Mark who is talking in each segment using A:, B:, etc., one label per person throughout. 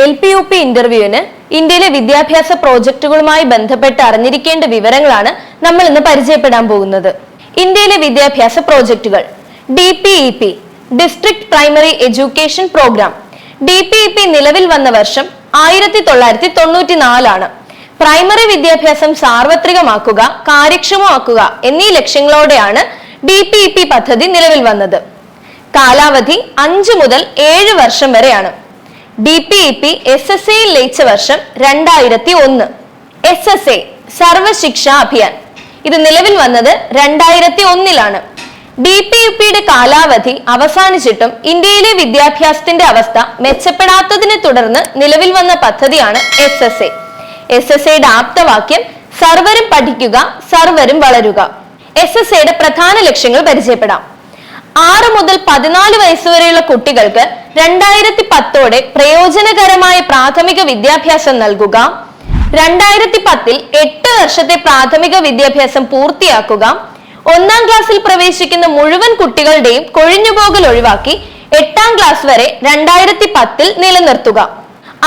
A: Group ഇന്റർവ്യൂവിന് ഇന്ത്യയിലെ വിദ്യാഭ്യാസ പ്രോജക്റ്റുകളുമായി ബന്ധപ്പെട്ട് അറിഞ്ഞിരിക്കേണ്ട വിവരങ്ങളാണ് നമ്മൾ ഇന്ന് പരിചയപ്പെടാൻ പോകുന്നത്. ഇന്ത്യയിലെ വിദ്യാഭ്യാസ പ്രോജക്റ്റുകൾ D P E P district primary education program D P E P നിലവിൽ വന്ന വർഷം ആയിരത്തി തൊള്ളായിരത്തി തൊണ്ണൂറ്റി നാലാണ് പ്രൈമറി വിദ്യാഭ്യാസം സാർവത്രികമാക്കുക കാര്യക്ഷമമാക്കുക എന്നീ ലക്ഷ്യങ്ങളോടെയാണ് ഡി പി ഇ പി പദ്ധതി നിലവിൽ വന്നത്. കാലാവധി അഞ്ച് മുതൽ ഏഴ് വർഷം വരെയാണ്. D P E P S S എയിൽ ലയിച്ച വർഷം രണ്ടായിരത്തി ഒന്ന് S S A Sarva Shiksha Abhiyan. ഇത് നിലവിൽ വന്നത് രണ്ടായിരത്തി ഒന്നിലാണ് ഡി പി യു പിയുടെ കാലാവധി അവസാനിച്ചിട്ടും ഇന്ത്യയിലെ വിദ്യാഭ്യാസത്തിന്റെ അവസ്ഥ മെച്ചപ്പെടാത്തതിനെ തുടർന്ന് നിലവിൽ വന്ന പദ്ധതിയാണ് S S A. S S എയുടെ ആപ്തവാക്യം സർവരും പഠിക്കുക സർവരും വളരുക. എസ് എസ് എയുടെ പ്രധാന ലക്ഷ്യങ്ങൾ പരിചയപ്പെടാം. ആറ് മുതൽ പതിനാല് വയസ്സുവരെയുള്ള കുട്ടികൾക്ക് രണ്ടായിരത്തി പത്തോടെ പ്രയോജനകരമായ പ്രാഥമിക വിദ്യാഭ്യാസം നൽകുക. രണ്ടായിരത്തി പത്തിൽ എട്ട് വർഷത്തെ പ്രാഥമിക വിദ്യാഭ്യാസം പൂർത്തിയാക്കുക. ഒന്നാം ക്ലാസ്സിൽ പ്രവേശിക്കുന്ന മുഴുവൻ കുട്ടികളുടെയും കൊഴിഞ്ഞുപോകൽ ഒഴിവാക്കി എട്ടാം ക്ലാസ് വരെ രണ്ടായിരത്തി പത്തിൽ നിലനിർത്തുക.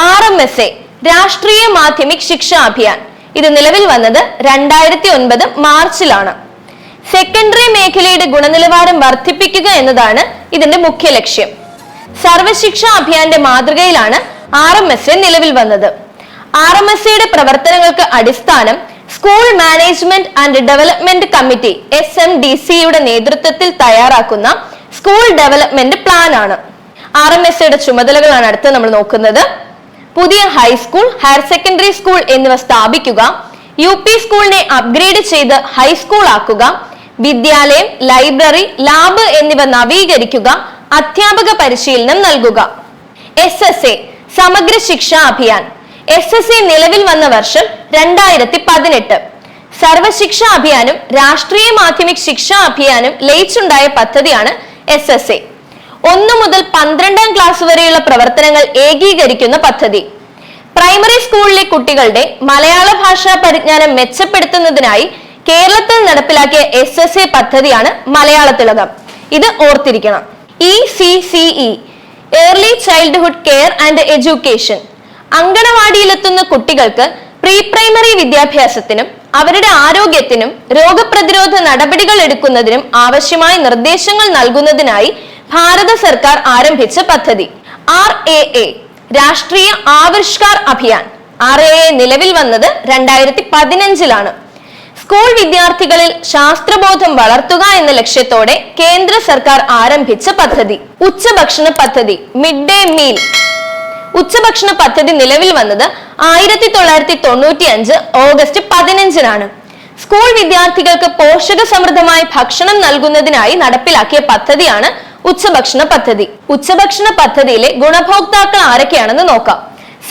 A: ആർ എം എസ് എ രാഷ്ട്രീയ മാധ്യമിക് ശിക്ഷാ അഭിയാൻ. ഇത് നിലവിൽ വന്നത് രണ്ടായിരത്തി ഒൻപത് മാർച്ചിലാണ്. സെക്കൻഡറി മേഖലയുടെ ഗുണനിലവാരം വർദ്ധിപ്പിക്കുക എന്നതാണ് ഇതിന്റെ മുഖ്യ ലക്ഷ്യം. സർവശിക്ഷ അഭിയാന്റെ മാതൃകയിലാണ് ആർ എം എസ് എ നിലവിൽ വന്നത്. ആർ എം എസ് എയുടെ പ്രവർത്തനങ്ങൾക്ക് അടിസ്ഥാനം school management and development committee S M D സിയുടെ നേതൃത്വത്തിൽ തയ്യാറാക്കുന്ന സ്കൂൾ ഡെവലപ്മെന്റ് പ്ലാൻ ആണ് ആർ എം എസ് എയുടെ ചുമതലകളാണ് അടുത്ത് നമ്മൾ നോക്കുന്നത്. പുതിയ ഹൈസ്കൂൾ ഹയർ സെക്കൻഡറി സ്കൂൾ എന്നിവ സ്ഥാപിക്കുക യു പി സ്കൂളിനെ അപ്ഗ്രേഡ് ചെയ്ത് ഹൈസ്കൂൾ ആക്കുക വിദ്യാലയം ലൈബ്രറി ലാബ് എന്നിവ നവീകരിക്കുക അധ്യാപക പരിശീലനം നൽകുക. എസ് എസ് എ സമഗ്ര ശിക്ഷാ അഭിയാൻ. എസ് എസ് എ നിലവിൽ വന്ന വർഷം രണ്ടായിരത്തി പതിനെട്ട് സർവശിക്ഷ അഭിയാനും രാഷ്ട്രീയ മാധ്യമിക് ശിക്ഷാ അഭിയാനും ലയിച്ചുണ്ടായ പദ്ധതിയാണ് എസ് എസ് എ ഒന്ന് മുതൽ പന്ത്രണ്ടാം ക്ലാസ് വരെയുള്ള പ്രവർത്തനങ്ങൾ ഏകീകരിക്കുന്ന പദ്ധതി. പ്രൈമറി സ്കൂളിലെ കുട്ടികളുടെ മലയാള ഭാഷാ പരിജ്ഞാനം മെച്ചപ്പെടുത്തുന്നതിനായി കേരളത്തിൽ നടപ്പിലാക്കിയ എസ് എസ് എ പദ്ധതിയാണ് മലയാള തിലകം ഇത് ഓർത്തിരിക്കണം. E C C E early childhood care and education അങ്കണവാടിയിലെത്തുന്ന കുട്ടികൾക്ക് പ്രീ പ്രൈമറി വിദ്യാഭ്യാസത്തിനും അവരുടെ ആരോഗ്യത്തിനും രോഗപ്രതിരോധ നടപടികൾ എടുക്കുന്നതിനും ആവശ്യമായ നിർദ്ദേശങ്ങൾ നൽകുന്നതിനായി ഭാരത സർക്കാർ ആരംഭിച്ച പദ്ധതി. R A A Rashtriya Avishkar Abhiyan. R A A നിലവിൽ വന്നത് രണ്ടായിരത്തി പതിനഞ്ചിലാണ്. സ്കൂൾ വിദ്യാർത്ഥികളിൽ ശാസ്ത്രബോധം വളർത്തുക എന്ന ലക്ഷ്യത്തോടെ കേന്ദ്ര സർക്കാർ ആരംഭിച്ച പദ്ധതി ഉച്ചഭക്ഷണ പദ്ധതി മിഡ് ഡേ മീൽ ഉച്ചഭക്ഷണ പദ്ധതി നിലവിൽ വന്നത് ആയിരത്തി തൊള്ളായിരത്തി തൊണ്ണൂറ്റി അഞ്ച് ഓഗസ്റ്റ് പതിനഞ്ചിനാണ്. സ്കൂൾ വിദ്യാർത്ഥികൾക്ക് പോഷക സമൃദ്ധമായ ഭക്ഷണം നൽകുന്നതിനായി നടപ്പിലാക്കിയ പദ്ധതിയാണ് ഉച്ചഭക്ഷണ പദ്ധതി. ഉച്ചഭക്ഷണ പദ്ധതിയിലെ ഗുണഭോക്താക്കൾ ആരൊക്കെയാണെന്ന് നോക്കാം.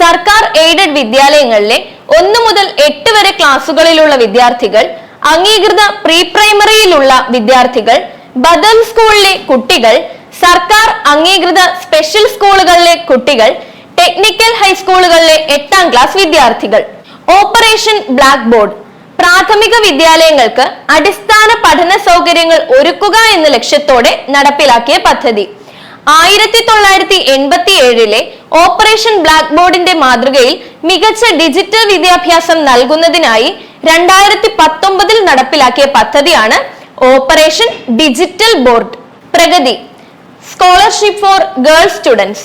A: സർക്കാർ എയ്ഡഡ് വിദ്യാലയങ്ങളിലെ ഒന്ന് മുതൽ എട്ട് വരെ ക്ലാസുകളിലുള്ള വിദ്യാർത്ഥികൾ അംഗീകൃത പ്രീ പ്രൈമറിയിലുള്ള വിദ്യാർത്ഥികൾ ബദൽ സ്കൂളിലെ കുട്ടികൾ സർക്കാർ അംഗീകൃത സ്പെഷ്യൽ സ്കൂളുകളിലെ കുട്ടികൾ ടെക്നിക്കൽ ഹൈസ്കൂളുകളിലെ എട്ടാം ക്ലാസ് വിദ്യാർത്ഥികൾ. Operation blackboard. പ്രാഥമിക വിദ്യാലയങ്ങൾക്ക് അടിസ്ഥാന പഠന സൗകര്യങ്ങൾ ഒരുക്കുക എന്ന ലക്ഷ്യത്തോടെ നടപ്പിലാക്കിയ പദ്ധതി. ആയിരത്തി തൊള്ളായിരത്തി എൺപത്തി ഏഴിലെ ഓപ്പറേഷൻ ബ്ലാക്ക് ബോർഡിന്റെ മാതൃകയിൽ മികച്ച ഡിജിറ്റൽ വിദ്യാഭ്യാസം നൽകുന്നതിനായി രണ്ടായിരത്തി പത്തൊമ്പതിൽ നടപ്പിലാക്കിയ പദ്ധതിയാണ് operation digital board. Pragati. Scholarship for girls students.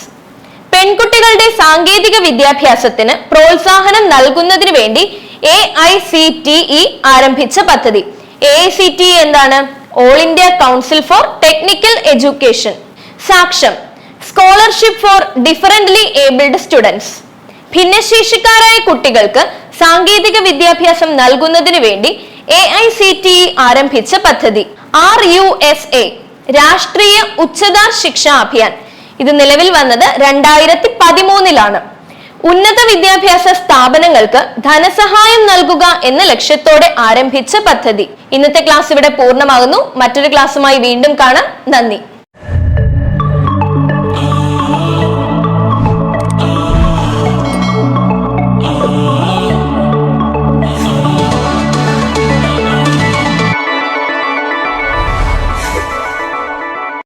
A: പെൺകുട്ടികളുടെ സാങ്കേതിക വിദ്യാഭ്യാസത്തിന് പ്രോത്സാഹനം നൽകുന്നതിന് വേണ്ടി A I C T E ആരംഭിച്ച പദ്ധതി. എ ഐ സി ടി എന്താണ്? All India council for technical education. Saksham scholarship for differently abled students ഭിന്നശേഷിക്കാരായ കുട്ടികൾക്ക് സാങ്കേതിക വിദ്യാഭ്യാസം നൽകുന്നതിന് വേണ്ടി A I C T E ആരംഭിച്ച പദ്ധതി. ആർ യു എസ് എ രാഷ്ട്രീയ ഉച്ചതാർ ശിക്ഷാ അഭിയാൻ. ഇത് നിലവിൽ വന്നത് രണ്ടായിരത്തി പതിമൂന്നിലാണ് ഉന്നത വിദ്യാഭ്യാസ സ്ഥാപനങ്ങൾക്ക് ധനസഹായം നൽകുക എന്ന ലക്ഷ്യത്തോടെ ആരംഭിച്ച പദ്ധതി. ഇന്നത്തെ ക്ലാസ് ഇവിടെ പൂർണമാകുന്നു. മറ്റൊരു ക്ലാസ്സുമായി വീണ്ടും കാണാം. നന്ദി.